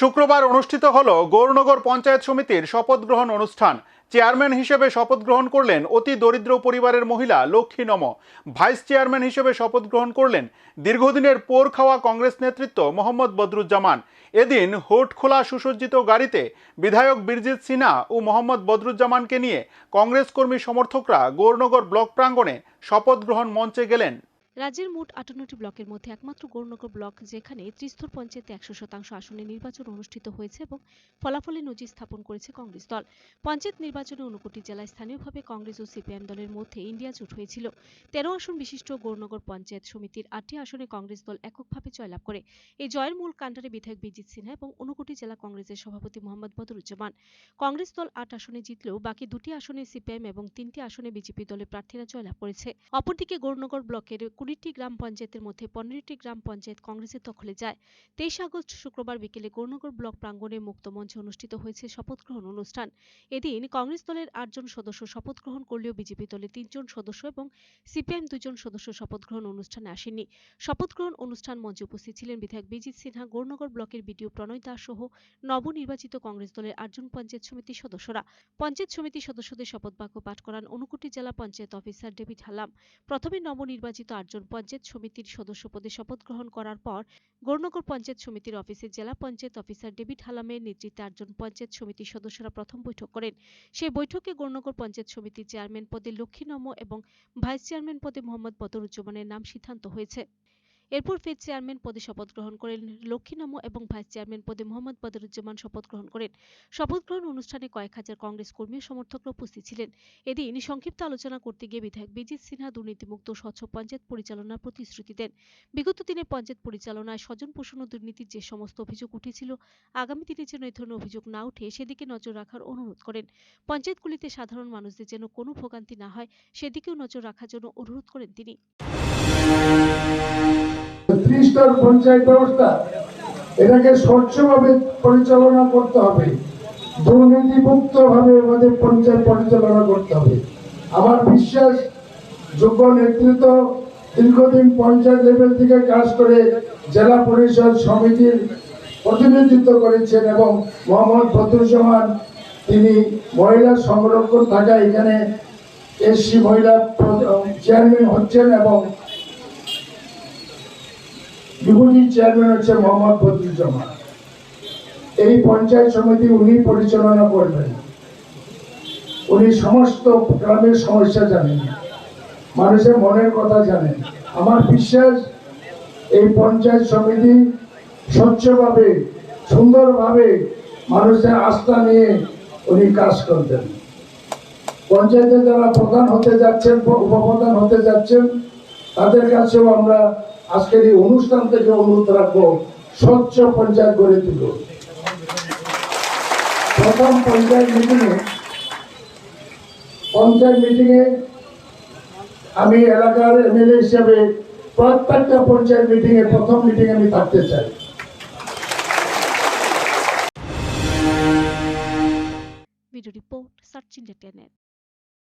শুক্রবার অনুষ্ঠিত হল গৌরনগর পঞ্চায়েত সমিতির শপথ গ্রহণ অনুষ্ঠান। চেয়ারম্যান হিসেবে শপথ গ্রহণ করলেন অতি দরিদ্র পরিবারের মহিলা লক্ষ্মী নম। ভাইস চেয়ারম্যান হিসেবে শপথ গ্রহণ করলেন দীর্ঘদিনের পোর খাওয়া কংগ্রেস নেতৃত্ব মোহাম্মদ বদরুজ্জামান। এদিন হোট খোলা সুসজ্জিত গাড়িতে বিধায়ক বীরজিৎ সিনহা ও মোহাম্মদ বদরুজ্জামানকে নিয়ে কংগ্রেস কর্মী সমর্থকরা গৌরনগর ব্লক প্রাঙ্গণে শপথ গ্রহণ মঞ্চে গেলেন। রাজ্যের মোট আটান্নটি ব্লকের মধ্যে একমাত্র গৌরনগর ব্লক যেখানে ত্রিস্তর পঞ্চায়েতে একশো শতাংশ আসনে নির্বাচন অনুষ্ঠিত হয়েছে এবং ফলাফলে নজির স্থাপন করেছে কংগ্রেস দল। পঞ্চায়েত নির্বাচনে ঊনকোটি জেলায় স্থানীয়ভাবে কংগ্রেস ও সিপিএম দলের মধ্যে ইন্ডিয়া জোট হয়েছিল। তেরো আসন বিশিষ্ট গৌরনগর পঞ্চায়েত সমিতির আটটি আসনে কংগ্রেস দল এককভাবে জয়লাভ করে। এই জয়ের মূল কাণ্ডারে বিধায়ক বিজিৎ সিনহা এবং ঊনকোটি জেলা কংগ্রেসের সভাপতি মোহাম্মদ বদরুজ্জামান। কংগ্রেস দল আট আসনে জিতলেও বাকি দুটি আসনে সিপিএম এবং তিনটি আসনে বিজেপি দলের প্রার্থীরা জয়লাভ করেছে। অপরদিকে গৌরনগর ব্লকের কুড়িটি গ্রাম পঞ্চায়েতের মধ্যে পনেরোটি গ্রাম পঞ্চায়েত কংগ্রেসের দখলে যায়। তেইশ আগস্ট শুক্রবার বিকেলে গৌরনগর ব্লক প্রাঙ্গণে মুক্ত মঞ্চে অনুষ্ঠিত হয়েছে শপথ গ্রহণ অনুষ্ঠান। এদিন কংগ্রেস দলের আটজন সদস্য শপথ গ্রহণ করলেও বিজেপি দলের তিনজন সদস্য এবং সিপিএম দুজন সদস্য শপথ গ্রহণ অনুষ্ঠানে আসেননি। শপথ গ্রহণ অনুষ্ঠান মঞ্চে উপস্থিত ছিলেন বিধায়ক বিজিৎ সিনহা, গৌরনগর ব্লকের বিডিও প্রণয় দাস সহ নবনির্বাচিত কংগ্রেস দলের আটজন পঞ্চায়েত সমিতির সদস্যরা। পঞ্চায়েত সমিতির সদস্যদের শপথ বাক্য পাঠ করান অনুকুটি জেলা পঞ্চায়েত অফিসার ডেভিড হালাম। প্রথমে নবনির্বাচিত আটজন পঞ্চায়েত সমিতির সদস্য পদে শপথ গ্রহণ করার পর গৌরনগর পঞ্চায়েত সমিতির অফিসে জেলা পঞ্চায়েত অফিসার ডেভিড হালামের নেতৃত্বে আটজন পঞ্চায়েত সমিতির সদস্যরা প্রথম বৈঠক করেন। সেই বৈঠকে গৌরনগর পঞ্চায়েত সমিতির চেয়ারম্যান পদে লক্ষ্মী নম এবং ভাইস চেয়ারম্যান পদে মোহাম্মদ বদরুজ্জামানের নাম সিদ্ধান্ত হয়েছে। এরপর ফের চেয়ারম্যান পদে শপথ গ্রহণ করেন লক্ষ্মী নম এবং ভাইস চেয়ারম্যান পদে মোহাম্মদ বদরুজ্জামান শপথ গ্রহণ করেন। শপথ গ্রহণ অনুষ্ঠানে কয়েক হাজার কংগ্রেস কর্মী ও সমর্থকরা উপস্থিত ছিলেন। এদিন সংক্ষিপ্ত আলোচনা করতে গিয়ে বিধায়ক বিজিৎ সিনহা দুর্নীতিমুক্ত স্বচ্ছ পঞ্চায়েত পরিচালনার প্রতিশ্রুতি দেন। বিগত দিনে পঞ্চায়েত পরিচালনায় স্বজন পোষণ ও দুর্নীতির যে সমস্ত অভিযোগ উঠেছিল, আগামী দিনে যেন এই ধরনের অভিযোগ না উঠে, সেদিকে নজর রাখার অনুরোধ করেন। পঞ্চায়েতগুলিতে সাধারণ মানুষদের যেন কোনো ভোগান্তি না হয়, সেদিকেও নজর রাখার জন্য অনুরোধ করেন তিনি। ত্রিস্তর পঞ্চায়েত ব্যবস্থা। এটাকে স্বচ্ছভাবে পরিচালনা করতে হবে। দুর্নীতিমুক্ত ভাবে আমাদের পঞ্চায়েত পরিচালনা করতে হবে। আমার বিশ্বাস, যোগ্য নেতৃত্ব দীর্ঘদিন পঞ্চায়েত লেভেল থেকে কাজ করে জেলা পরিষদ সমিতির প্রতিনিধিত্ব করেছেন এবং মোহাম্মদ বদরুজ্জামান তিনি মহিলা সংরক্ষণ থাকা এখানে এসসি মহিলা চেয়ারম্যান হচ্ছেন এবং বিভূতি চেয়ারম্যান হচ্ছে মোহাম্মদ বদরুজ্জামান এই পঞ্চায়েত সমিতি উনি পরিচালনা করবেন। উনি সমস্ত গ্রামের সমস্যা জানেন। মানুষের মনের কথা জানেন। আমার বিশ্বাস, এই পঞ্চায়েত সমিতি স্বচ্ছভাবে, সুন্দরভাবে মানুষের আস্থা নিয়ে উনি কাজ করবেন। পঞ্চায়েতে যারা প্রধান হতে যাচ্ছেন উপপ্রধান হতে যাচ্ছেন, তাদের কাছেও আমরা আজকের এই অনুষ্ঠান থেকে অনুরোধ রাখব, স্বচ্ছ পঞ্চায়েত গড়ে তুলো প্রথম পঞ্চায়েত মিটিংয়ে পঞ্চায়েত মিটিংয়ে আমি এলাকার এমএলএ হিসেবে প্রত্যেকটা পঞ্চায়েত মিটিংয়ে প্রথম মিটিংয়ে আমি থাকতে চাই। Video report, search India